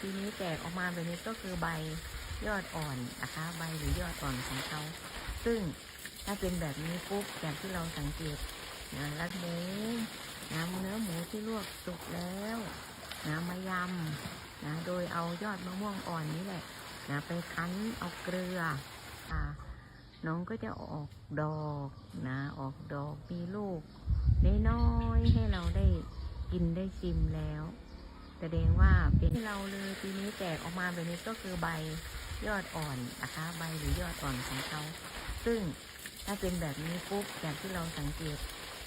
ปีนี้แตกออกมาแบบนี้ก็คือใบยอดอ่อนนะคะ ใบหรือยอดอ่อนของเขา ซึ่งถ้าเป็นแบบนี้ปุ๊บอย่างที่เราสังเกตนะรัดหมูนะเนื้อหมูที่ลวกสุกแล้วนะมายำนะโดยเอายอดมะม่วงอ่อนนี้แหละนะไปคั้นเอาเกลืออ่าน้องก็จะออกดอกนะ ออกดอกมีลูกน้อยๆให้เราได้กินได้ชิมแล้ว แสดงว่าเป็นที่เราเลยปีนี้แตกออกมาแบบนี้ก็คือใบยอดอ่อนนะคะ ใบหรือยอดอ่อนของเขาซึ่งถ้าเป็นแบบนี้ปุ๊บอย่างที่เราสังเกต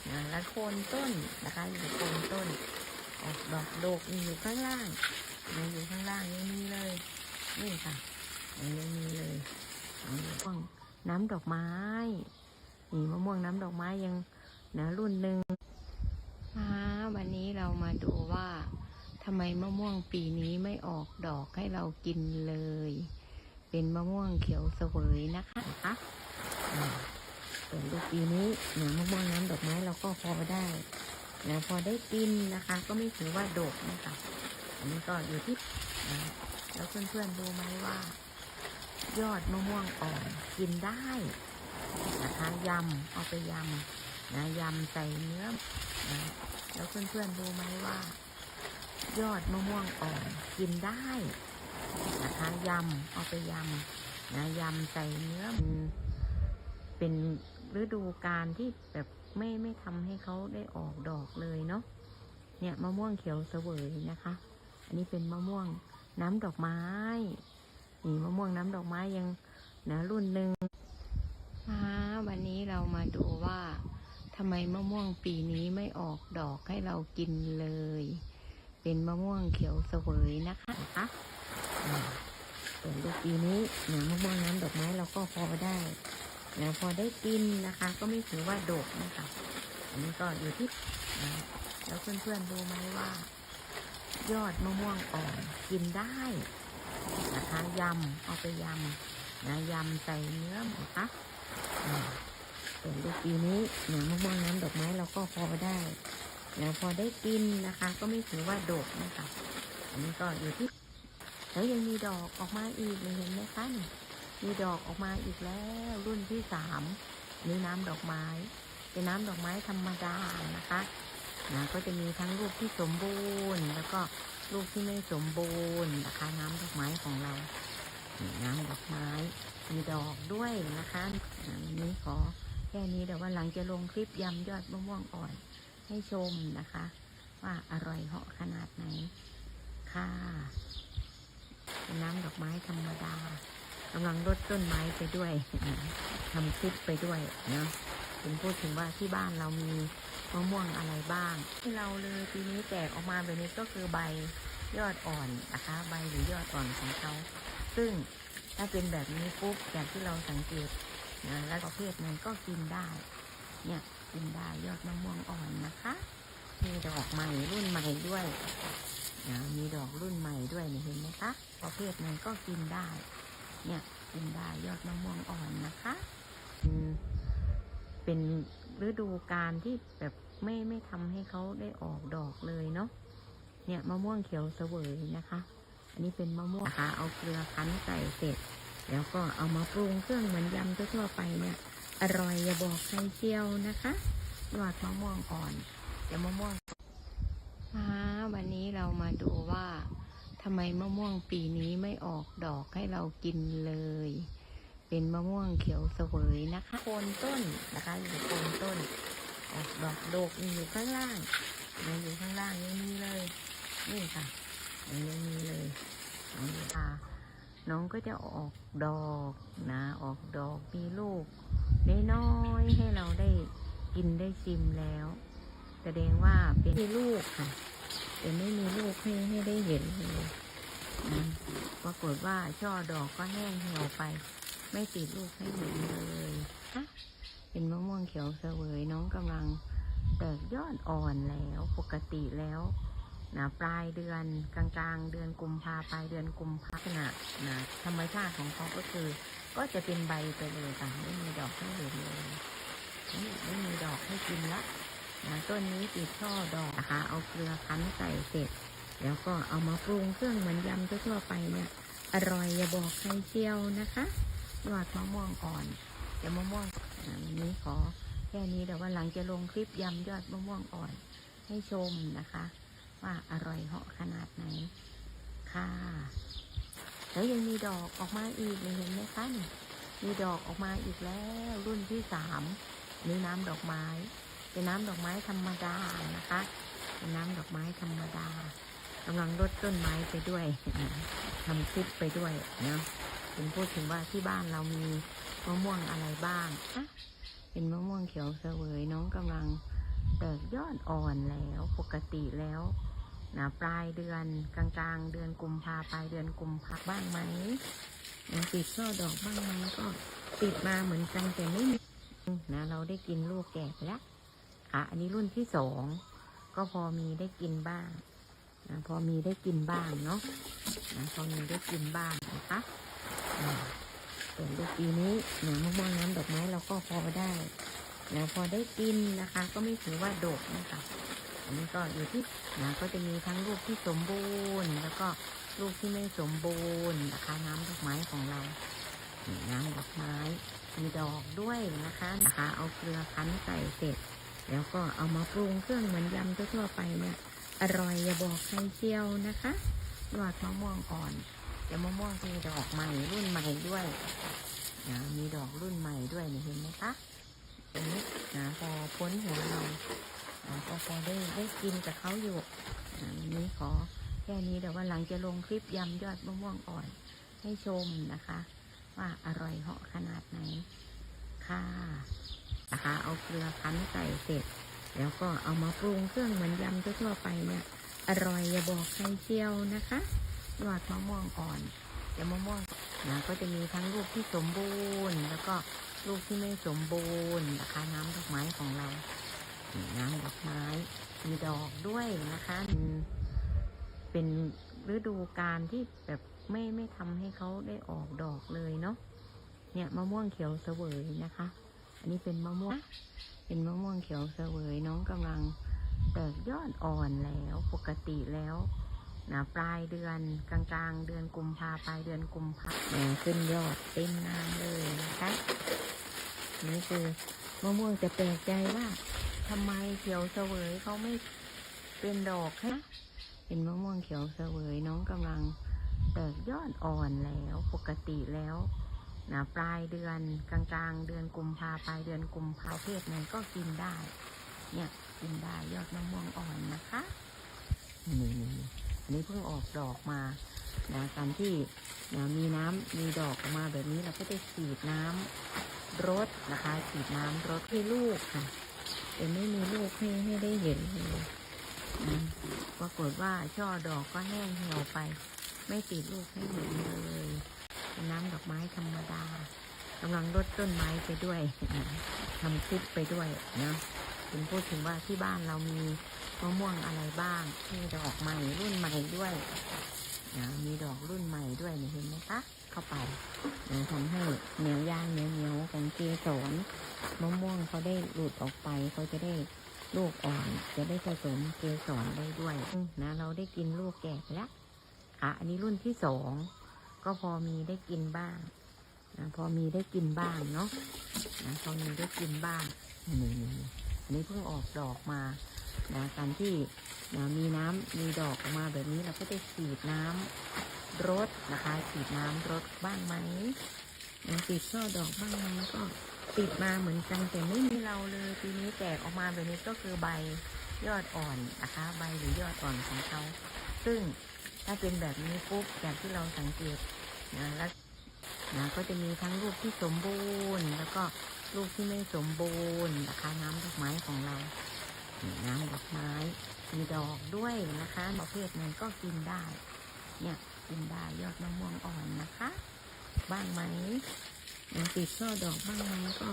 นะแล้วโคนต้นนะคะอยู่โคนต้นออกดอกโดกอยู่ข้างล่างยังอยู่ข้างล่างยังมีเลยนี่ค่ะยังมีเลยมะม่วงน้ำดอกไม้นี่มะม่วงน้ำดอกไม้ยังนะรุ่นหนึ่งวันนี้เรามาดูว่าำไมมะม่วงปีนี้ไม่ออกดอกให้เรากินเลย เป็นมะม่วงเขียวเสวยนะคะคะส่วนลูกปีนี้เนี่ยมะม่วงน้ำดอกไม้เราก็พอได้นะพอได้กินนะคะ ก็ไม่ถือว่าดกนะคะอันนี้ก็อยู่ที่แล้วเพื่อนๆดูไหมว่า ยอดมะม่วงอ่อนกินได้นะคะยำเอาไปยำนะยำใส่เนื้อนะแล้วเพื่อนๆดูไหมว่า ยอดมะม่วงอ่อนกินได้นะคะยำเอาไปยำนะยำใส่เนื้อเป็นฤดูการที่แบบไม่ไม่ทำให้เขาได้ออกดอกเลยเนาะเนี่ยมะม่วงเขียวเสวยนะคะ อันนี้เป็นมะม่วงน้ำดอกไม้นี่มะม่วงน้ำดอกไม้ยังนะรุ่นหนึ่งอ่าวันนี้เรามาดูว่าทำไมมะม่วงปีนี้ไม่ออกดอกให้เรากินเลย เป็นมะม่วงเขียวเสวยนะคะคะอ่าส่วนลูกปีนี้เนี่ยมะม่วงน้ำดอกไม้เราก็พอได้นะพอได้กินนะคะ ก็ไม่ถือว่าโดกนะคะอันนี้ก็อยู่ที่แล้วเพื่อนๆดูไหมว่า ยอดมะม่วงอ่อนกินได้นะคะยำเอาไปยำนะยำใส่เนื้อนะคะอ่าส่วนลูกปีนี้เนี่ยมะม่วงน้ำดอกไม้เราก็พอได้ นะพอได้กินนะคะ ก็ไม่ถือว่าดกนะคะอันนี้ก็อยู่ที่แล้วยังมีดอกออกมาอีกเห็นไหมคะนี่มีดอกออกมาอีกแล้ว รุ่นที่สามนี่น้ำดอกไม้ เป็นน้ำดอกไม้ธรรมดานะคะนะก็จะมีทั้งลูกที่สมบูรณ์ แล้วก็ลูกที่ไม่สมบูรณ์นะคะ น้ำดอกไม้ของเรานี่น้ำดอกไม้ มีดอกด้วยนะคะวันนี้ขอแค่นี้เดี๋ยววันหลังจะลงคลิปยำยอดมะม่วงอ่อน ให้ชมนะคะ ว่าอร่อยเหาะขนาดไหนค่ะเป็นน้ำดอกไม้ธรรมดากำลังรดต้นไม้ไปด้วยทำคลิปไปด้วยเนาะถึงพูดถึงว่าที่บ้านเรามีมะม่วงอะไรบ้างที่เราเลยปีนี้แตกออกมาแบบนี้ก็คือใบยอดอ่อนนะคะ ใบหรือยอดอ่อนของเขา ซึ่งถ้าเป็นแบบนี้ปุ๊บอย่างที่เราสังเกตนะแล้วประเภทนั้นก็กินได้ เนี่ย กินได้ยอดมะม่วงอ่อนนะคะ มีดอกใหม่รุ่นใหม่ด้วยนะมีดอกรุ่นใหม่ด้วยเห็นไหมคะประเภทนั้นก็กินได้ เนี่ยกินได้ยอดมะม่วงอ่อนนะคะเป็นฤดูการที่แบบไม่ไม่ทำให้เขาได้ออกดอกเลยเนาะเนี่ยมะม่วงเขียวเสวยนะคะ อันนี้เป็นมะม่วงนะคะเอาเกลือคั้นใส่เสร็จ แล้วก็เอามาปรุงเครื่องเหมือนยำทั่วไปเนี่ย อร่อยอย่าบอกใครเชียวนะคะยอดมะม่วงอ่อนเดี๋ยวมะม่วงอ่าวันนี้เรามาดูว่าทำไมมะม่วงปีนี้ไม่ออกดอกให้เรากินเลย เป็นมะม่วงเขียวเสวยนะคะโคนต้นนะคะอยู่โคนต้นออกดอกโดกอยู่ข้างล่างยังอยู่ข้างล่างยังมีเลยนี่ค่ะยังมีเลยน้องค่ะน้องก็จะออกดอกนะ ออกดอกมีลูก น้อยๆให้เราได้กินได้ชิมแล้ว แสดงว่าเป็นมีลูกค่ะ แต่ไม่มีลูกให้ให้ได้เห็นเลยปรากฏว่าช่อดอกก็แห้งเหี่ยวไป ไม่ติดลูกให้เห็นเลยฮะเป็นมะม่วงเขียวเสวยน้องกำลังแตกยอดอ่อนแล้วปกติแล้วนะปลายเดือนกลางๆ เดือนกุมภาปลายเดือนกุมภาขณะนะธรรมชาติของเขาก็คือ ก็จะเป็นใบไปเลยค่ะไม่มีดอกให้เห็นเลยนี่ไม่มีดอกให้กินละนะต้นนี้ติดช่อดอกนะคะ เอาเกลือคั้นใส่เสร็จ แล้วก็เอามาปรุงเครื่องเหมือนยำทั่วไปเนี่ย อร่อยอย่าบอกใครเชียวนะคะยอดมะม่วงอ่อนเดี๋ยวมะม่วงวันนี้ขอแค่นี้เดี๋ยววันหลังจะลงคลิปยำยอดมะม่วงอ่อน ให้ชมนะคะ ว่าอร่อยเหาะขนาดไหนค่ะ แล้วยังมีดอกออกมาอีกเห็นไหมคะนี่มีดอกออกมาอีกแล้วรุ่นที่สามนี่น้ำดอกไม้ เป็นน้ำดอกไม้ธรรมดานะคะ เป็นน้ำดอกไม้ธรรมดากำลังรดต้นไม้ไปด้วยทำคลิปไปด้วยเนาะเป็นพูดถึงว่าที่บ้านเรามีมะม่วงอะไรบ้างอะเป็นมะม่วงเขียวเสวยน้องกำลังแตกยอดอ่อนแล้ว ปกติแล้ว นะปลายเดือนกลางๆ เดือนกุมภาปลายเดือนกุมภาบ้างไหมนะติดช่อดอกบ้างไหมก็ติดมาเหมือนกันแต่ไม่มีนะเราได้กินลูกแก่ไปแล้วอะอันนี้รุ่นที่สองก็พอมีได้กินบ้างนะพอมีได้กินบ้างเนาะนะพอมีได้กินบ้างนะคะอ่าส่วนลูกปีนี้หนูมะม่วงน้ำดอกไม้เราก็พอได้นะพอได้กินนะคะ ก็ไม่ถือว่าดกนะคะ อันนี้ก็อยู่ที่นะก็จะมีทั้งลูกที่สมบูรณ์ แล้วก็ลูกที่ไม่สมบูรณ์นะคะ น้ำดอกไม้ของเราน้ำดอกไม้มีดอกด้วยนะคะนะคะ เอาเกลือคั้นใส่เสร็จ แล้วก็เอามาปรุงเครื่องเหมือนยำทั่วไปเนี่ยอร่อยอย่าบอกใครเชียวนะคะยอดมะม่วงอ่อนเดี๋ยวมะม่วงมีดอกใหม่รุ่นใหม่ด้วยนะมีดอกรุ่นใหม่ด้วยเห็นไหมคะตรงนี้นะพอพ้นหัวเรา อ่าก็พอได้ได้กินกับเขาอยู่วันนี้ขอแค่นี้เดี๋ยววันหลังจะลงคลิปยำยอดมะม่วงอ่อนให้ชมนะคะ ว่าอร่อยเหาะขนาดไหนค่ะนะคะเอาเกลือคั้นใส่เสร็จ แล้วก็เอามาปรุงเครื่องเหมือนยำทั่วไปเนี่ยอร่อยอย่าบอกใครเชียวนะคะยอดมะม่วงอ่อนเดี๋ยวมะม่วงนะก็จะมีทั้งลูกที่สมบูรณ์ แล้วก็ลูกที่ไม่สมบูรณ์นะคะน้ำดอกไม้ของเรา น้ำดอกไม้มีดอกด้วยนะคะเป็นฤดูกาลที่แบบไม่ไม่ทำให้เขาได้ออกดอกเลยเนาะเนี่ยมะม่วงเขียวเสวยนะคะ อันนี้เป็นมะม่วงเป็นมะม่วงเขียวเสวยน้องกำลังแตกยอดอ่อนแล้วปกติแล้วนะปลายเดือนกลางๆ เดือนกุมภาปลายเดือนกุมภาแหมขึ้นยอดเต็มงานเลยนะคะนี่คือ มะม่วงจะแปลกใจว่าทำไมเขียวเสวยเขาไม่เป็นดอกฮะเป็นมะม่วงเขียวเสวยน้องกำลังแตกยอดอ่อนแล้วปกติแล้วนะปลายเดือนกลางๆ เดือนกุมภาปลายเดือนกุมภาเพศนั้นก็กินได้ เนี่ยกินได้ยอดมะม่วงอ่อนนะคะนี่ นี้เพิ่งออกดอกมานะการที่นะมีน้ำมีดอกออกมาแบบนี้เราก็จะฉีดน้ำรดนะคะฉีดน้ำรดให้ลูกค่ะแต่ไม่มีลูกให้ให้ได้เห็นเลยปรากฏว่าช่อดอกก็แห้งเหี่ยวไป ไม่ติดลูกให้เห็นเลยเป็นน้ำดอกไม้ธรรมดากำลังรดต้นไม้ไปด้วยทำคลิปไปด้วยนะ เป็นพูดถึงว่าที่บ้านเรามีมะม่วงอะไรบ้าง มีดอกใหม่รุ่นใหม่ด้วยนะมีดอกรุ่นใหม่ด้วยเห็นไหมคะ เข้าไปนะทำให้เหนียวยางเหนียวเหนียวๆของเกสรมะม่วงเขาได้หลุดออกไปเขาจะได้ลูกอ่อน จะได้ผสมเกสรได้ด้วยนะเราได้กินลูกแก่แล้วอะอันนี้รุ่นที่สองก็พอมีได้กินบ้างนะพอมีได้กินบ้างเนาะนะพอมีได้กินบ้างนี่ นี้เพิ่งออกดอกมานะการที่นะมีน้ำมีดอกออกมาแบบนี้เราก็จะฉีดน้ำรดนะคะฉีดน้ำรดบ้างไหมยังติดช่อดอกบ้างไหมก็ติดมาเหมือนกันแต่ไม่มีเราเลยปีนี้แตกออกมาแบบนี้ก็คือใบยอดอ่อนนะคะ ใบหรือยอดอ่อนของเขาซึ่งถ้าเป็นแบบนี้ปุ๊บอย่างที่เราสังเกตนะแล้วนะก็จะมีทั้งลูกที่สมบูรณ์ แล้วก็ลูกที่ไม่สมบูรณ์นะคะน้ำดอกไม้ของเรานี่น้ำดอกไม้ มี ดอกด้วยนะคะประเภทนั้นก็กินได้ เนี่ยกินได้ยอดมะม่วงอ่อนนะคะ บ้างไหมยังติดช่อดอกบ้างไหมก็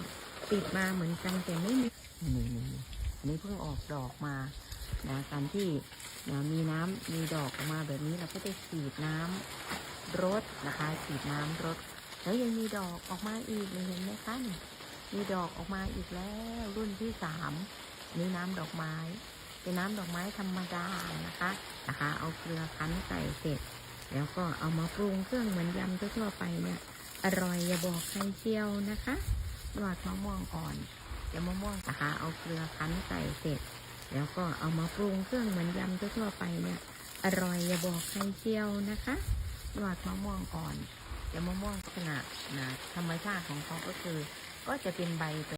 ติดมาเหมือนกันแต่ไม่มีนี่นี่อันนี้เพิ่งออกดอกมานะการที่นะมีน้ำมีดอกออกมาแบบนี้เราก็จะฉีดน้ำรดนะคะฉีดน้ำรดแล้วยังมีดอกออกมาอีกเห็นไหมคะมีดอกออกมาอีกแล้วรุ่นที่สามนี่น้ำดอกไม้ เป็นน้ำดอกไม้ธรรมดานะคะนะคะ เอาเกลือคั้นใส่เสร็จ แล้วก็เอามาปรุงเครื่องเหมือนยำทั่วไปเนี่ยอร่อยอย่าบอกใครเชียวนะคะหยอดมะม่วงอ่อนจะมะม่วงนะคะเอาเกลือคั้นใส่เสร็จ แล้วก็เอามาปรุงเครื่องเหมือนยำทั่วไปเนี่ยอร่อยอย่าบอกใครเชียวนะคะหยอดมะม่วงอ่อนจะมะม่วงลักษณะนะธรรมชาติของเขาก็คือ ก็จะเป็นใบ